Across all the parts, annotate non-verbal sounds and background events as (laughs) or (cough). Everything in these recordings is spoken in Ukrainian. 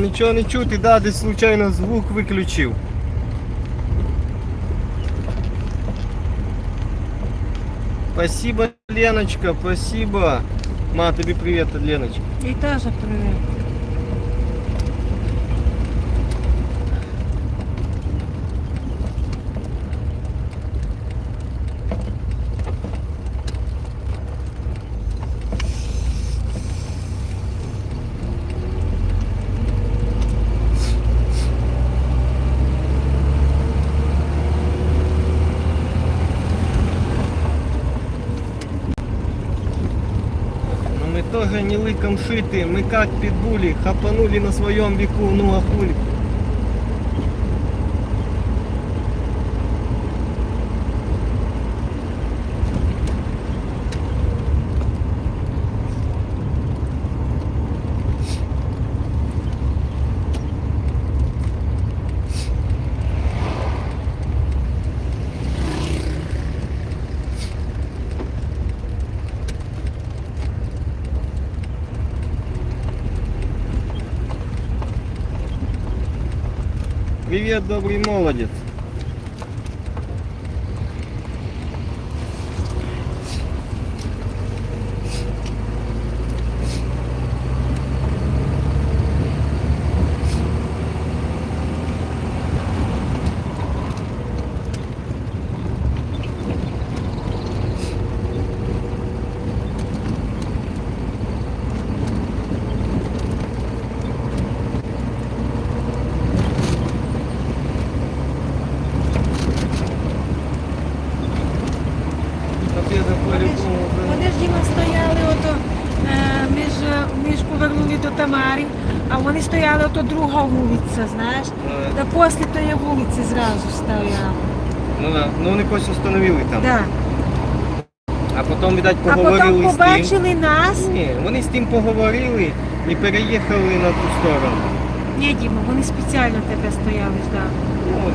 нічого не чути, да, десь случайно звук виключив. Спасибо, Леночка, спасибо. Ма, тобі привіт від Леночки. І теж привіт. Шиты, мы как питбули, хапанули на своем веку, ну а хули. Привет, добрый молодец. Победа Вони ж, по-любому. да. вони ж Діма стояли ото, е, ми, ж, ми ж повернули до Тамари, а вони стояли ото друга вулиця, знаєш. Е, Та після тої вулиці зразу стояли. Ну да, ну вони когось установили там. Да. А потім, видать, А поговорили потім з тим. побачили нас. Ні, вони з тим поговорили і переїхали на ту сторону. Ні, Діма, вони спеціально тебе стояли, ждали. Ну,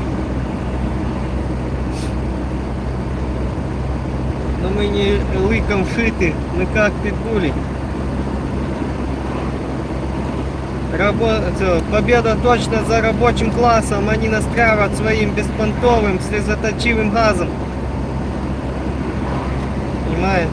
Но мы не лыком шиты, мы как Победа точно за рабочим классом, они настраивают своим беспонтовым слезоточивым газом. Понимаете?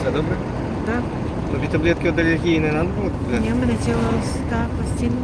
Все добре? Да? Тобі таблетки від алергії не треба було? купляти? Ні, мене цього так постійно.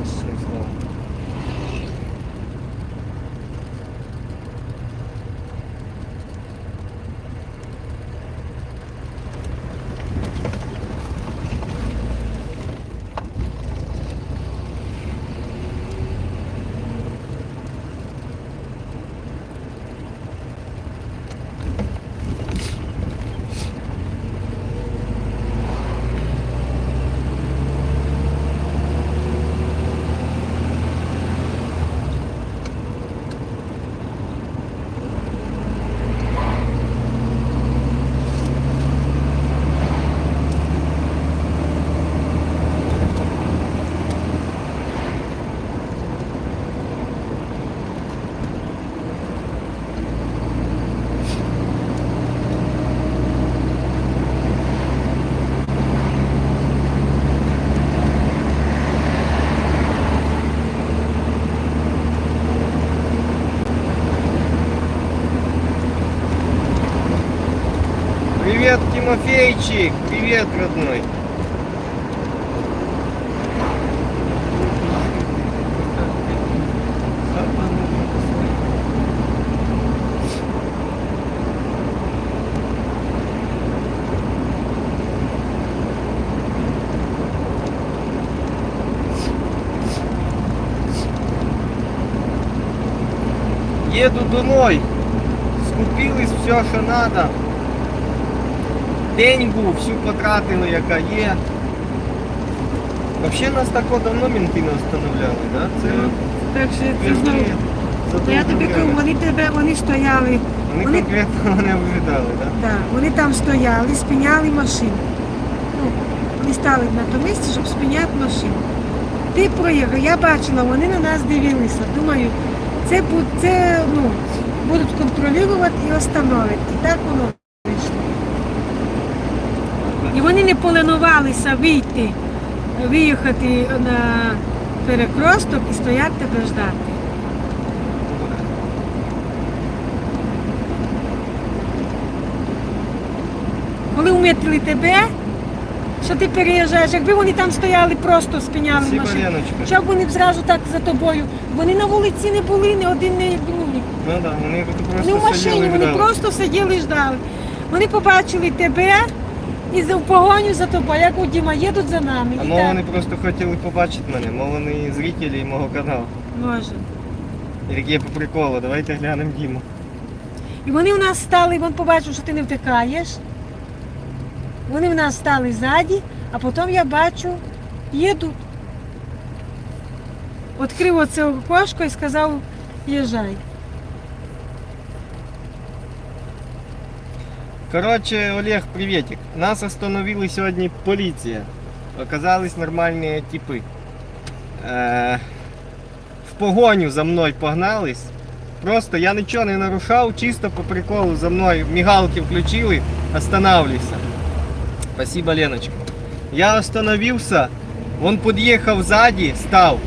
Тимофейчик! Привет, родной! Еду домой. Скупились все, що надо. День був, всю потратили, яка є. Взагалі нас так давно мінки не встановляли, да? Це Так що це знову. за я тобі кажу, вони тебе, вони стояли. Вони Вони, конкретно (laughs) мене виглядали, да? да, вони там стояли, спиняли машину. Ну, вони стали на тому місці, щоб спиняти машину. Ти проїхав. Я бачила, вони на нас дивилися. Думаю, це, бу- це ну, будуть контролювати і остановити. І так воно. І вони не поленувалися вийти, виїхати на перекросток і стояти тебе ждати. Коли вмітили тебе, що ти переїжджаєш, якби вони там стояли, просто спиняли машину. Леночка. Щоб вони зразу так за тобою. Вони на вулиці не були, ні один, ні другий. Ну да, вони тут просто Не в машині, і вони ждали. просто сиділи і ждали. Вони побачили тебе і за- в погоню за тобою, як у Діма, їдуть за нами. А мов вони просто хотіли побачити мене, мов вони зрителі мого каналу. може. І такі по приколу, давайте глянемо Діму. І вони в нас стали, він побачив, що ти не втикаєш. Вони в нас стали ззаді, а потім я бачу, їдуть. Відкрив оце окошко і сказав, їжджай. Короче, Олег, приветик. Нас остановили сьогодні поліція. Оказались нормальні типи. Е, в погоню за мною погнались. Просто я нічого не нарушав, чисто по приколу за мною мигалки включили, останавливайся. Спасибо, Леночка. Я остановился, он подъехал сзади, стал.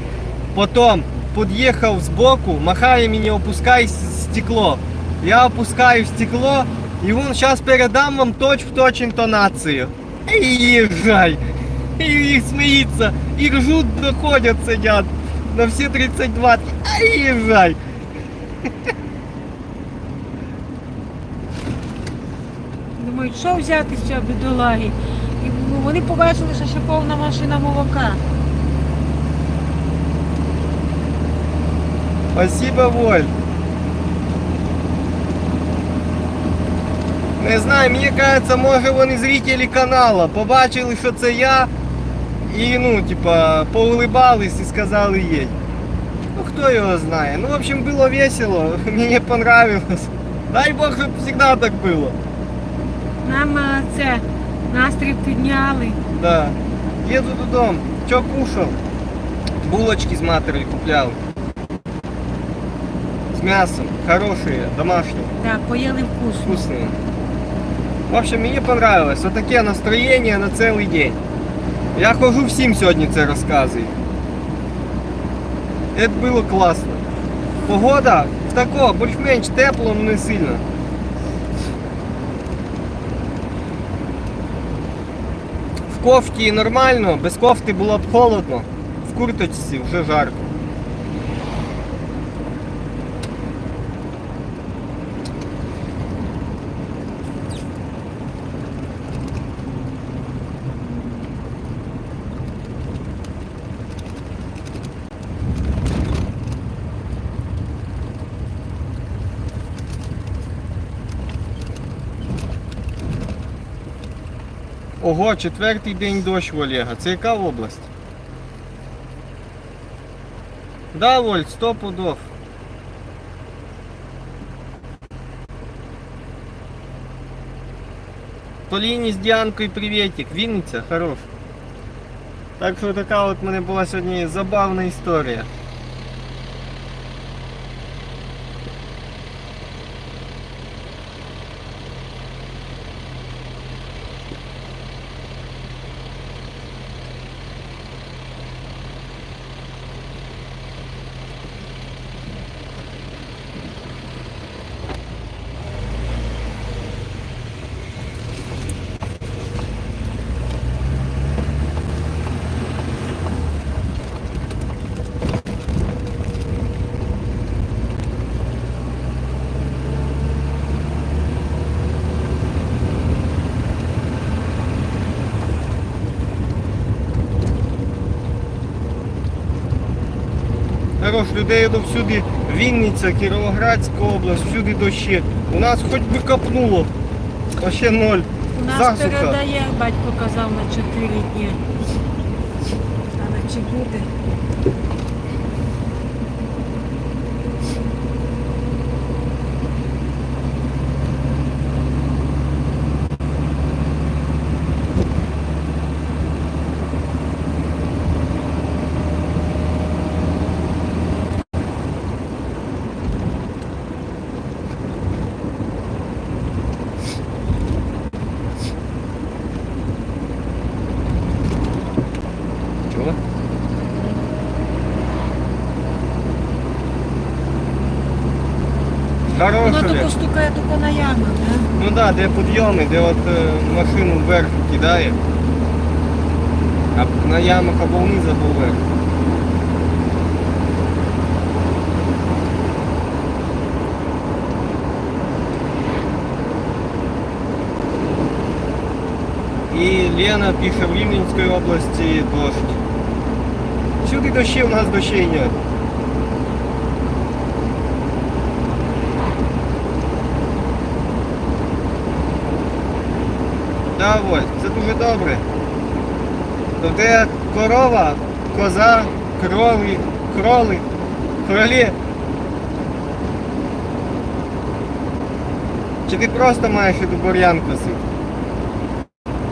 Потом подъехал сбоку, махая мне, опускай стекло. Я опускаю стекло, и он сейчас передам вам точь-в-точь интонацию. И езжай. И, и смеется, и ржут, доходят, сидят. На все 32. Ай, езжай. Думають, що взяти з цього бідолаги. І ну, вони побачили, що ще повна машина молока. Спасибо, Воль. Не знаю, мені кажется, може вони зрителі канала побачили, що це я, і ну, типа, поулибались і сказали їдь. Ну хто його знає. Ну, в общем, було весело, (laughs) мені понравилось. Дай Бог, щоб завжди так було. Нам е, це настрій підняли. Да. Еду додому. Що кушав? Булочки з матерою купляв. З м'ясом. Хороші, домашні. Так, поїли вкусно. вкусные. В общем, мені понравилось. Вот таке настроєння на цілий день. Я хожу всім сьогодні це розказую. Це було класно. Погода тако, більш-менш тепло, але не сильно. В кофті нормально, без кофти було б холодно. В курточці вже жарко. Ого, четвертий день дощ Олега. Це яка область? Да, Воль, сто пудов. Поліні з Діанкою приветик. Вінниця, хорош. Так що така от мене була сьогодні забавна історія. Хорош, людей до всюди Вінниця, Кіровоградська область, всюди дощі. У нас хоч би копнуло. ще ноль. У нас Засуха. передає, батько казав на 4 дні. Але чи буде? Вона Хороше. тільки лето. стукає тільки на ямах, да? Ну да, де підйоми, де от е, машину вверх кидає. А на ямах або вниз, або вверх. І Лена пише в Рівненській області дощ. Всюди дощі, у нас дощей нет. Да, ось, це дуже добре. То де корова, коза, крови, кроли, кролі. Чи ти просто маєш іду бур'ян косити?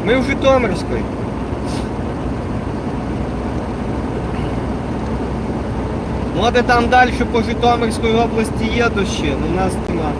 Ми в Житомирській. Може там далі по Житомирській області є дощі, але у нас нема.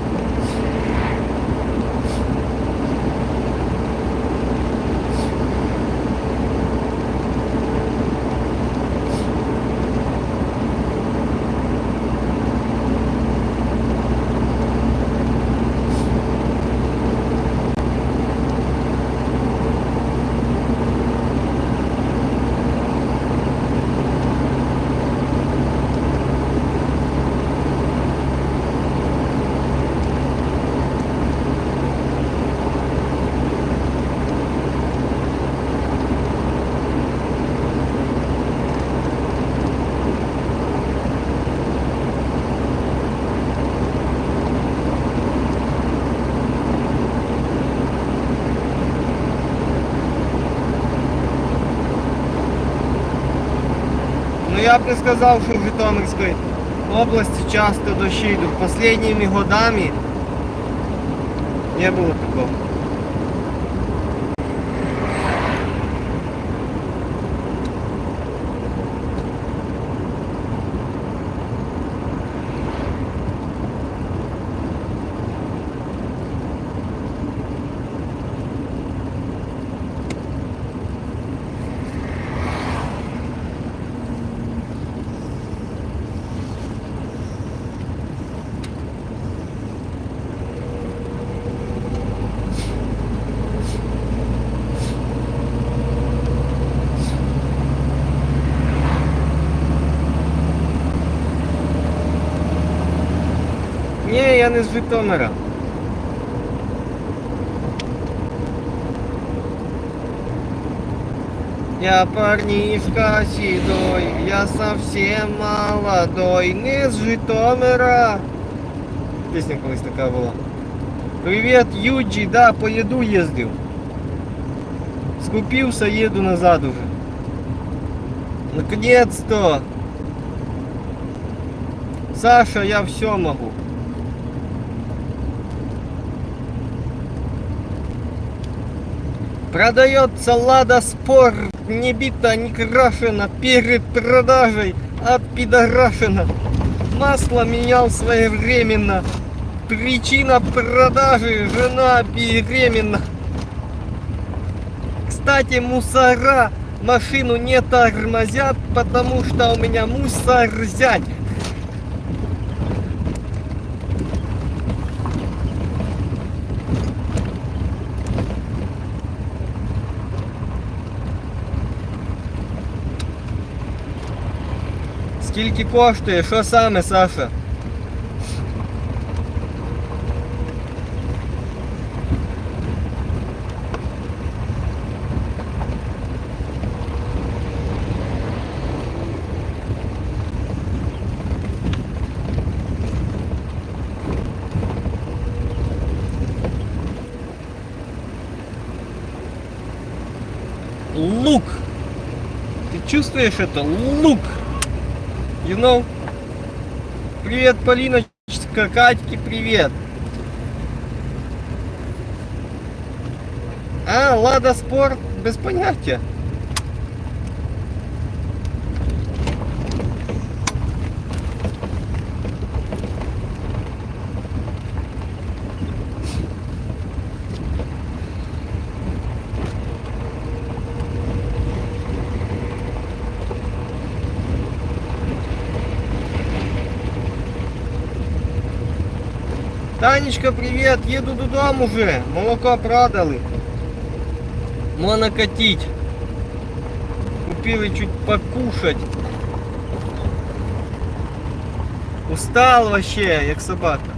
Я б не сказав, що в Житомирській області часто дощі идут. Последними годами не було такого. Ні, я не з Житомира. Я парнишка седой, я совсем молодой, не з Житомира. Пісня колись така була. Привіт, Юджі, да, по їду їздив. Скупився, їду назад уже. Наконец-то! Саша, я все могу. Продается Лада Спорт, не бита, не крашена, перед продажей отпидорашена. Масло менял своевременно. Причина продажи, жена беременна. Кстати, мусора машину не тормозят, потому что у меня мусор Скільки коштує? Що саме, Саша? Лук. Ты чувствуешь это? Лук. You know? Привет, Полиночка, Катьке, привет. А, Лада Спорт, без понятия. Танечка, привіт, їду додому вже. Молоко продали. Можна катить. Купили чуть покушать. Устал вообще, як собака.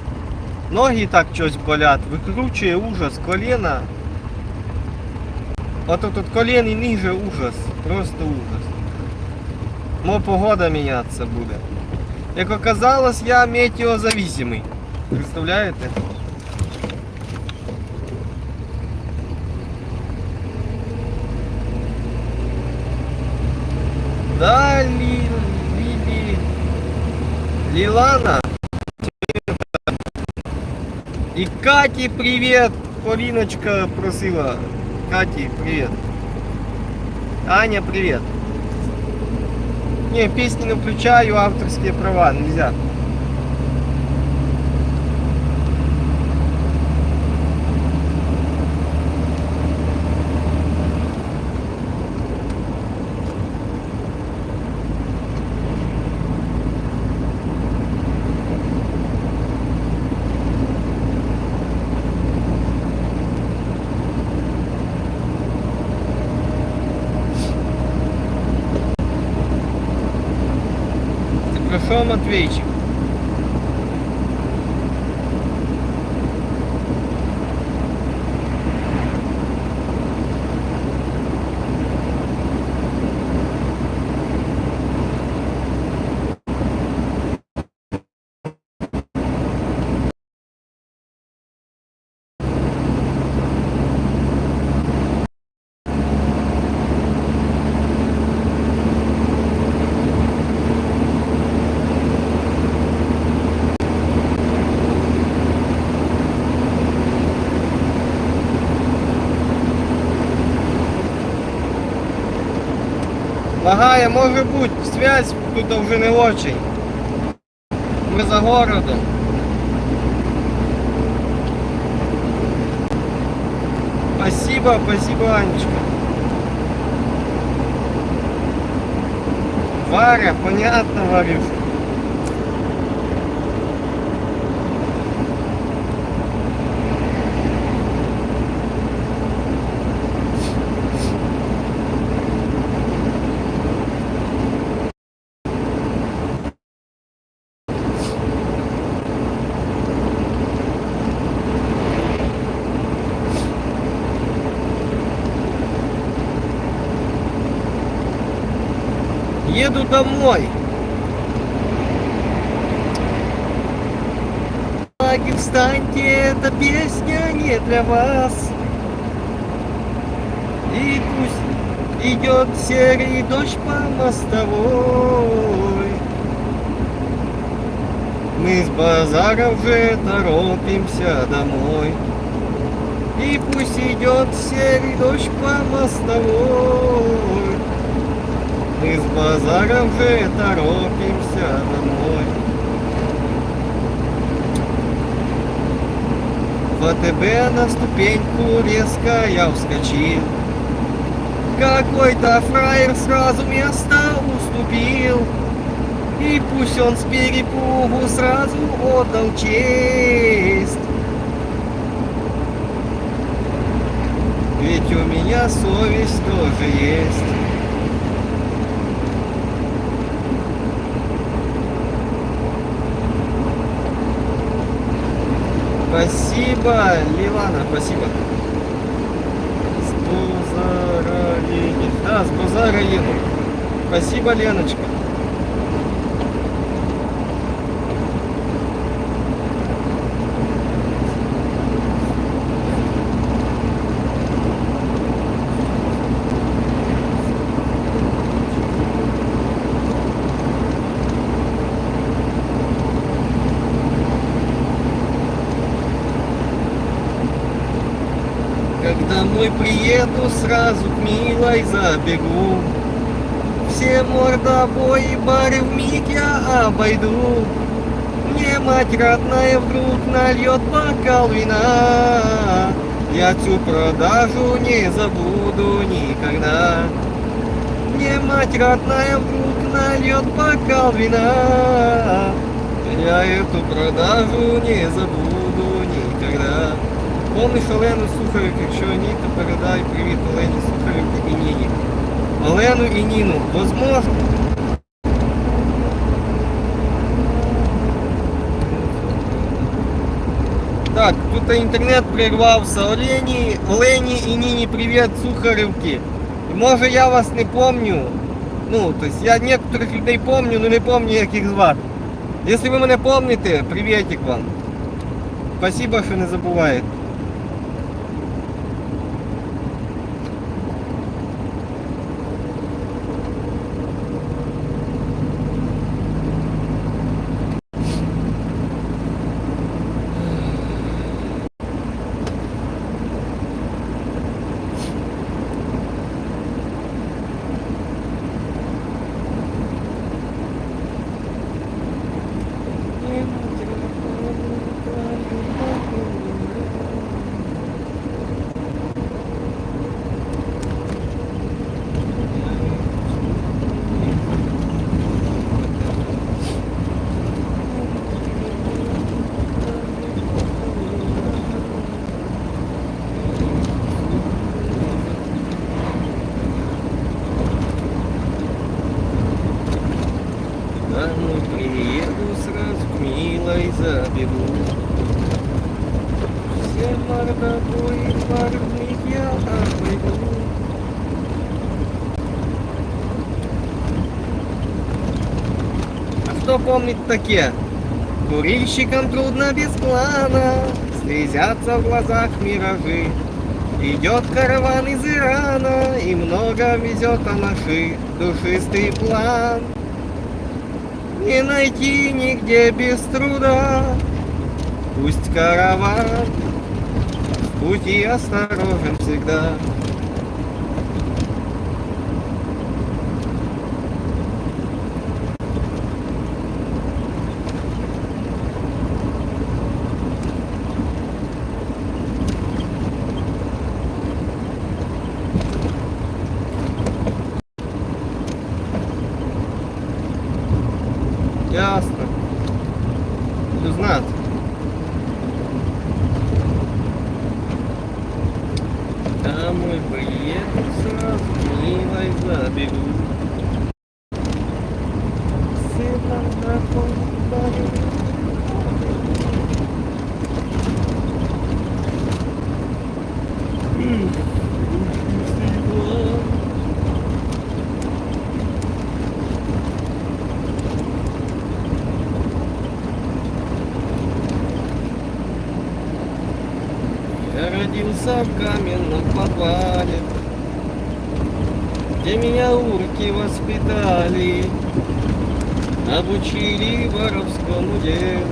Ноги так щось болять, викручує ужас, коліна. От тут колін і ниже ужас. Просто ужас. Мо погода мінятися буде. Як оказалось, я метеозависимий. Представляете? Да, Ли, Ли, Ли, Лилана. И Кати, привет, Полиночка просила. Кати, привет. Аня, привет. Не, песни не включаю, авторские права, нельзя. Що, Матвейчик? я може бути, связь тут вже не очень. Ми за городом. Спасибо, спасибо, Анечка. Варя, понятно, Варюш. Еду домой. Лаги, встаньте, эта песня не для вас. И пусть идет серый дождь по мостовой. Мы с базара уже торопимся домой. И пусть идет серый дождь по мостовой. С базара уже торопимся домой. В АТБ на ступеньку резко я вскочил. Какой-то фраер сразу место уступил. И пусть он с перепугу сразу отдал честь. Ведь у меня совесть тоже есть. Спасибо, Лилана, спасибо. С базара. Да, с базара еду. Спасибо, Леночка. Домой приеду, сразу к милой забегу. Все мордобои бары в миг я обойду. Мне мать родная вдруг нальет бокал вина. Я цю продажу не забуду никогда. Мне мать родная вдруг нальет бокал вина. Я эту продажу не забуду. Помниш Олену Сухарик, якщо ні, то передай привіт Олені Сухарик і Ніні. Олену і Ніну, возможно. Так, тут інтернет прервався. Олені, Олені і Ніні привіт, Сухарівки. Може я вас не помню. Ну, то есть я некоторых людей помню, но не помню, як їх звати. Якщо ви мене помните, приветик вам. Спасибо, що не забуваєте. Кто помнит таке? Курильщикам трудно без плана, Слезятся в глазах миражи. Идет караван из Ирана, И много везет Анаши, Душистый план. Не найти нигде без труда. Пусть караван в пути осторожен всегда. Ясно. Буду знать. Домой поеду сразу, милой заберу. Сына на Я родился в каменном подвале, где меня урки воспитали, обучили воровскому делу.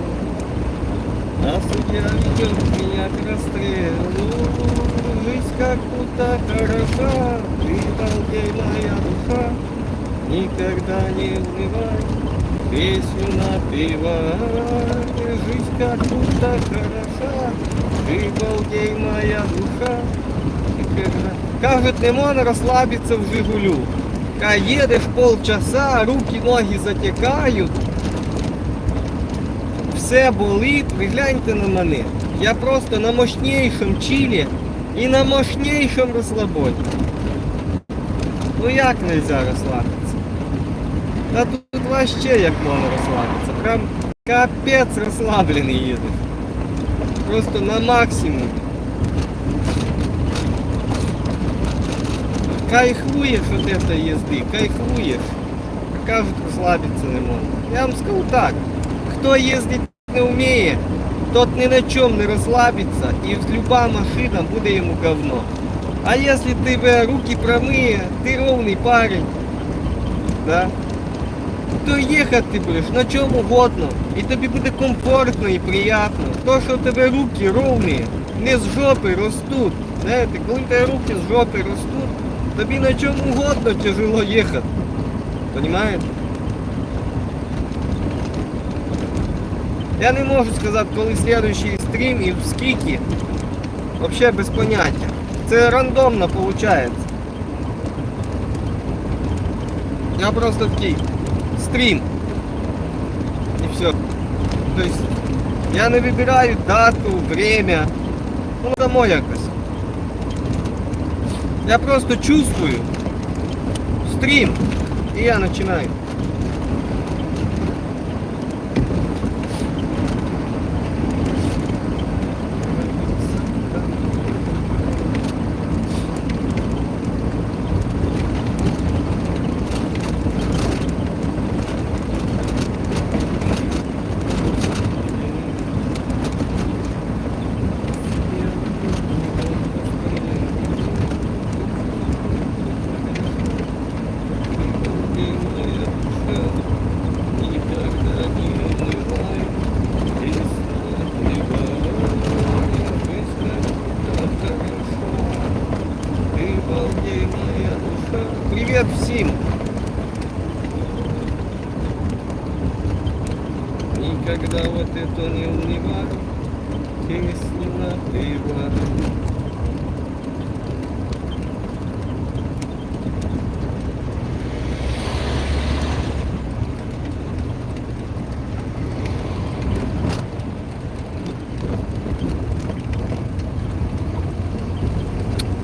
А судья ведет меня к расстрелу. Жизнь как будто хороша, ты балдей моя душа, никогда не унывай, песню напевай. Жизнь как будто хороша, ты моя душа. Кажуть, не можна розслабитися в Жигулю. Ка їдеш полчаса, руки, ноги затікають, все болить, ви гляньте на мене. Я просто на мощнейшому чилі і на мощнейшому розслабоні. Ну як нельзя розслабитися? Та тут вообще як можна розслабитися. Прям капець розслаблений їдеш. Просто на максимум. Кайфуєш от этой їзди, кайфуєш. А кажуть, розслабитися не можна. Я вам скажу так, хто їздить не вміє, тот ні на чому не розслабиться і люба машина буде йому говно. А якщо тебе руки промиє, ти ровний парень, да? то їхати ти будеш на чому угодно. І тобі буде комфортно і приємно. То, що в тебе руки ровні, не з жопи ростуть. Знаєте, коли тебе руки з жопи ростуть, тобі на чому угодно тяжело їхати. Понимаєте? Я не можу сказати, коли слідуючий стрім і скільки. Взагалі без поняття. Це рандомно виходить. Я просто в такий стрім. І все. Тобто Я не вибираю дату, время. Ну само якось. Я просто чувствую стрім. І я починаю. Привіт всім! Ніколи вот это не унивар, тесна пива.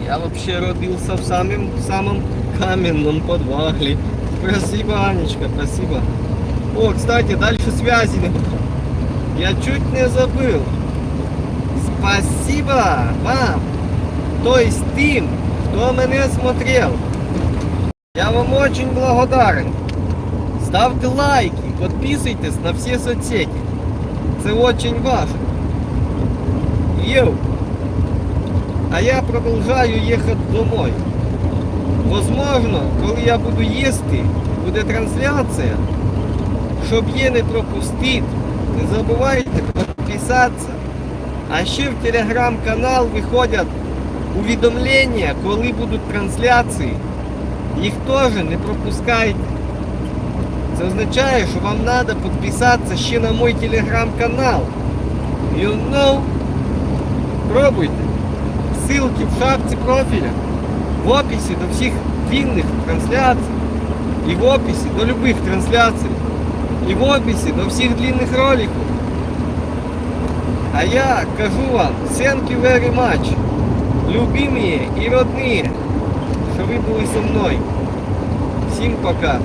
Я вообще родился в самом, в самом каменном подвале. Спасибо, Анечка, спасибо. О, кстати, дальше связи. Я чуть не забыл. Спасибо вам. То есть тем, кто меня смотрел. Я вам очень благодарен. Ставте лайки, подписывайтесь на все соцсети. Це очень важно. Йоу. А я продовжаю їхати домой. Возможно, коли я буду їсти, буде трансляція. Щоб її не пропустити, не забувайте підписатися. А ще в телеграм-канал виходять увідомлення, коли будуть трансляції. Їх теж не пропускайте. Це означає, що вам треба підписатися ще на мій телеграм-канал. You know? Пробуйте. Ссылки в шапці профіля, в описі до всіх вільних трансляцій, і в описі до любих трансляцій, і в описі до всіх длинних роликів. А я кажу вам, thank you very much, любимые і родные, що ви були зі мною. Всім пока.